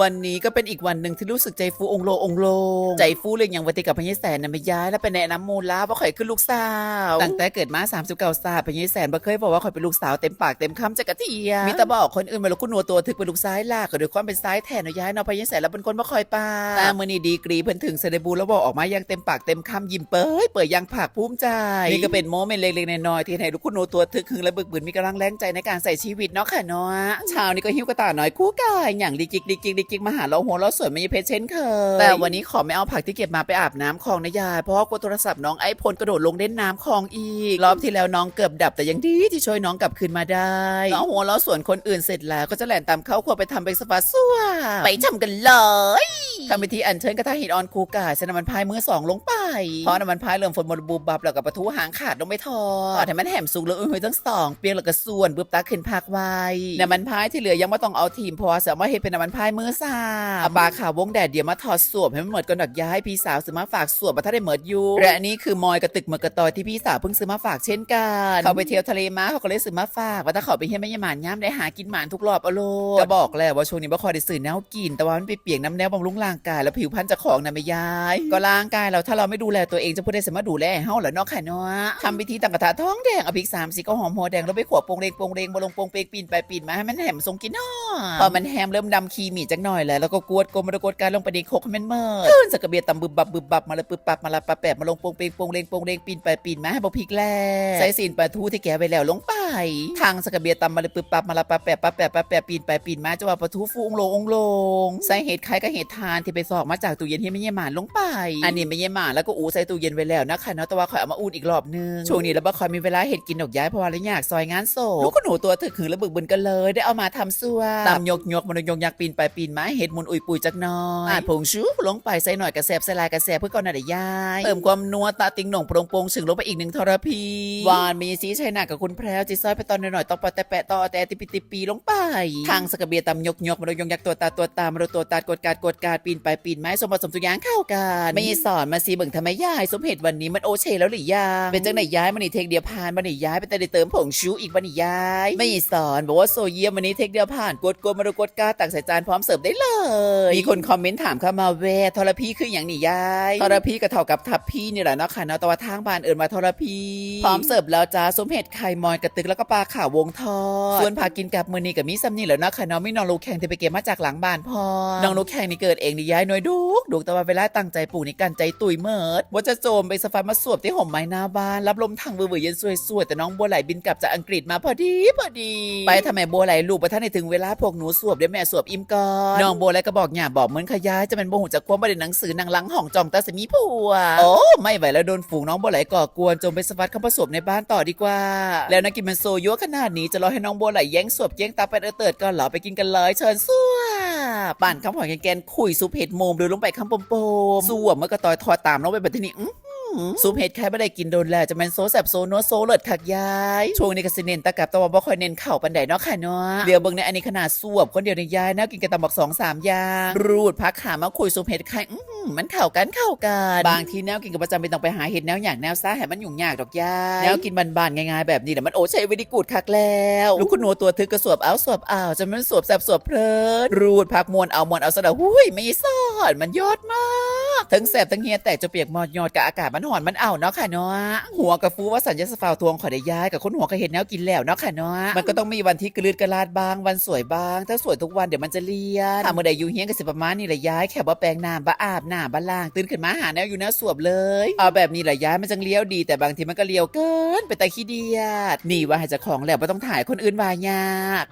วันนี้ก็เป็นอีกวันหนึ่งที่รู้สึกใจฟูองโลองโลงใจฟูเลยอย่างวันติกับพญายแสนน่ะไม่ย้ายแล้วไปแนะนำมูลาว่าข่อยขึ้นลูกสาวตั้งแต่เกิดมา39ศาสตร์พญายแสนบ่เคยบอกว่าข่อยเป็นลูกสาวเต็มปากเต็มคำจักกะเทียมีแต่บอกคนอื่นมาแล้วคุณหนัวตัวถึกเป็นลูกซ้ายลากก็ด้วยความเป็นซ้ายแทนนะย้ายเนาะพญายแสนแล้วเป็นคนบ่คอยปาแต่มื้อนี้ดีกรีเพิ่นถึงเซเลบูแล้วบอกออกมาอย่างเต็มปากเต็มคำยิ้มเป้ยเปิดอยังผากภูมิใจนี่ก็เป็นโมเมนต์เล็กๆน้อยๆที่ให้ลูกคุณหนัวตัวถึกหึงและบึกบึนมีกำลังแรงใจในการใส่ชีวิตเนาะค่ะเนาะเช้านี้ก็หิ้วกระต่ายน้อยคู่กายอย่างดิจิกดิจิกดิจิกมาหาเราหัวเราะสวยไม่เพชรเช่นเคยแต่วันนี้ขอไม่เอาผักที่เก็บมาไปอาบน้ำคลองนะยาย เพราะว่ากลัวโทรศัพท์น้องไอพลกระโดดลงเล่นน้ำคลองอีก รอบที่แล้วน้องเกือบดับแต่ยังดีที่ช่วยน้องกลับคืนมาได้น้องหัวเราะส่วนคนอื่นเสร็จแล้วก็จะแหลนตามเข้าครัวไปทำเบรกสปาซัวไปทำกันเลยทำพิธีอัญเชิญกระทะหินออนคูกายใส่น้ำมันพายมือสองลงไป เพราะน้ำมันพายเริ่มฝนบนบูบบับแล้วกับประตูหางขาดลงไม่ทอดแต่มันแหมสุกแล้วอุ้ยทั้งสองเปียกแล้วก็ส่วนบึบตาขึ้นพักไว้น้ำมันพายที่เหลือยังไม่ต้องเอาทีมเพราะว่าเสียมาเฮ็ดเป็นน้ำมันพายมือสามเอาปลาขาววงแดดเดี๋ยวมาถอดสวมให้มันเหมือนกันดักย้ายพี่สาวซื้อมาฝากสวมมาถ้าได้เหมือนอยู่และอันนี้คือมอยกระตึกเมือกระตอยที่พี่สาวเพิ่งซื้อมาฝากเช่นกันเขาไปเที่ยวทะเลมาเขาก็เลยซื้อมาฝากว่าถ้าเขาไปเฮียไม่ยหมานย่ำได้หากินหมานทุกรอบเอาโลดก็บอกแล้วว่าช่วงนี้บ่คอยได้ซื้อแนวกินแต่ว่ามันไปเปียกน้ำแนวบำรุงร่างกายแล้วผิวพรรณจะของน่ะไม่ย้าย ก็ร่างกายเราถ้าเราไม่ดูแลตัวเองจะพูดได้สามารถดูแลให้เฮาเหรอเนาะค่ะเนาะทำพิธีตั้งกระทะท้องแดงเอาพริกสามสีก็หอมหัวแดงแล้วไปขวบโปงเรงโปงเรงบลงโปงเปงปีนไปปีนมาให้มันแหมทรงกินเนาะพอมันแฮมเริ่มดำคีมีจักหน่อยแล้วแล้วก็กวดกลมมากดการลงไปในโคกให้มันเมิดขึ้นสกกระเบียดตำบึบบับบึบบับมาละปึบปับมาละปะแปบมาลงโปงเปงโปงเรงโปงเรงปีนไปปีนมาให้บ่พริกแล่ใส่สินปลาทูที่แกะไว้แล้วลงไป ทางสกกระเบียดตำมาเลยปึบปับมาละปะแปบปะแปบปะแปบปีนไปปีนมาจะว่าปลาทูฟูองโลองโลงใส่เห็ดไข่กับเห็ดทานที่ไปสอกมาจากตู้เย็นที่ไม่เยี่ยหมานลงไป อันนี้ไม่เยี่ยหมานแล้วก็อูใส่ตู้เย็นไว้แล้วนะคะเนาะแต่ว่าคอยเอามาอูดอีกรอบนึงช่วงนี้แล้วบ่คอยมีเวลาเห็ดกินดอกย้ายเพราะว่าเลยอยากซอยงานโศกลูกขนูตัวถึกหือและบึกบึนกันเลย ได้เอามาทำซัวตำยกยกมันยกยักปีนไปปีนมาเห็ดมุนอุยปุยจักหน้อยอาดผงชูลงไปใส่หน่อยกระแสบใส่ลายกระแสบเพื่อก่อนหน่อยย้ายเติมความนัวตาติงหน่งโปรงโปงฉึงลงไปอีกหนึ่งทรพีหวานมีสีชัยหนักกับคุณแพรวจีซอยไปตอนหน่อยๆต่อปะแต่แปะต่อแต่ติปิติปีลงไป ทางสกกระเบียตำยกยกมันยกยักตัวตาตัวตามมันตัวตากดการกดการปีนไปปีนไม้สมผสมทุกอย่างเข้ากันไม่สอนมาซีเบิ่งทำไมยายสมเหตุวันนี้มันโอเชแล้วหรือยาเป็นจังไหนย้ายมันนี่เทคเดียวผ่านมันนี่ย้ายไปแต่ได้เติมผงชูอีกวันนี่ย้าย ไม่สอนบอกว่าโซเยี่ยมวันนี้เทคเดียวผ่านกดกดมารกดกาตักใส่จานพร้อมเสิร์ฟได้เลย มีคนคอมเมนต์ถามเข้ามาแวทรพีคืออย่างนี่ย้ายทรพีก็เท่ากับทับพี่นี่แหละเนาะค่ะเนาะแต่ว่าทางบ้านเอิญมาทรพีพร้อมเสิร์ฟแล้วจ้าสมเหตุไข่มอยกระตึกแล้วก็ปลาข่าววงทอดส่วนพากินกับมือนี้กับมีซัมนี่แหละเนาะค่ะเนาะไม่น้องลูกแข่งที่ไปเก็บมาจากหลังบ้านพ่อน้องลูกแข่งนี่เกิดเองนี่ย้ายน้อยดุกดุกแต่ว่าเวลาตั้งใจปลูกนี่กันใจตุยเมิดว่าจะโจมไปสฟันมาสวบที่ห่มไม้หน้าบ้านรับลมทางเบื่อๆเย็นสวยๆแต่น้องบัวไหลบินกลับจากอังกฤษมาพอดีพอดี ไปทำไมบัวไหลลูกไปท่านในถึงเวลาพวกหนูสวบเดี๋ยวแม่สวบอิ่มก่อนน้องบัวไหลก็บอกหย่าบอกเหมือนขยายจะเป็นโมโหจากความประเด็นหนังสือนางลังห่องจองตาสมีผัวโอ้ไม่ไหวแล้วโดนฝูงน้องบัวไหลก่อกวนจมไปสวัสดเข้ามาสวบในบ้านต่อดีกว่า แล้วนักกินมันโซยั่วขนาดนี้จะรอให้น้องบัวไหลแย่งสวบแย่งตาไปเออเติดก่อนเหรอไปกินกันเลยเชิญสวบ ปั่นข้าวหอยแกนๆคุยซุปเห็ดโมมดูลงไปคำปมๆสวบเมื่อกระตอยทอตามน้องไปแบบนี้ ซุปเห็ดแค่ไม่ได้กินโดนแล้วจะเป็นโซแซบโซนัวโซเลิศคักยายช่วงนี้ก็สิเน้นตะกับตะวันบ่ค่อยเน้นเข่าปันใดเนาะค่ะเนาะเดี๋ยวเบิ่งในอันนี้ขนาดสวบคนเดียวในยายนะกินกันตำบักสองสามยางรูดพักขามาคุยซุปเห็ดไข่อื้อหือมันเข่ากันเข่ากันบางทีแนวกินกับประจำเป็นต้องไปหาเห็ดแนวอย่างแนวซ่าให้มันยุ่งยากดอกยายแนวกินบานๆง่ายๆแบบนี้แต่มันโอ้ใช้วิธีกูดคักแล้วลูกคุณหนูตัวทึกก็สวบเอาสวบเอาจะมันสวบแซบสวบเพลินรูดพักมวนเอามวนเอาสะดาหุ้ยไม่ซอดมันยอดมาก ทั้งแสบทั้งเฮียแตกจะเปียกหมอดยอดกับอากาศมันหอนมันเอาเนาะค่ะเนาะหัวกับฟูว่าสัญญาสฟาวทวงขอได้ย้ายกับคนหัวก็เห็นแนวกินแล้วเนาะค่ะเนาะมันก็ต้องมีวันที่กระลืดกระลาดบ้างวันสวยบ้าง ถ้าสวยทุกวันเดี๋ยวมันจะเลียนถ้าเมื่อใดอยู่เฮียนก็สิประมาณนี้แหละย้ายแค่ว่าแปรงน้ำบ้าอาบน้ำบ้าล่างตื่นขึ้นมาหาแนวอยู่แนวสวบเลยเอาแบบนี้แหละย้ายมันจังเลี้ยวดี แต่บางทีมันก็เลี้ยวเกินไปแต่ขี้เดียดนี่ว่าให้จะของแล้วไม่ต้องถ่ายคนอื่นวายาก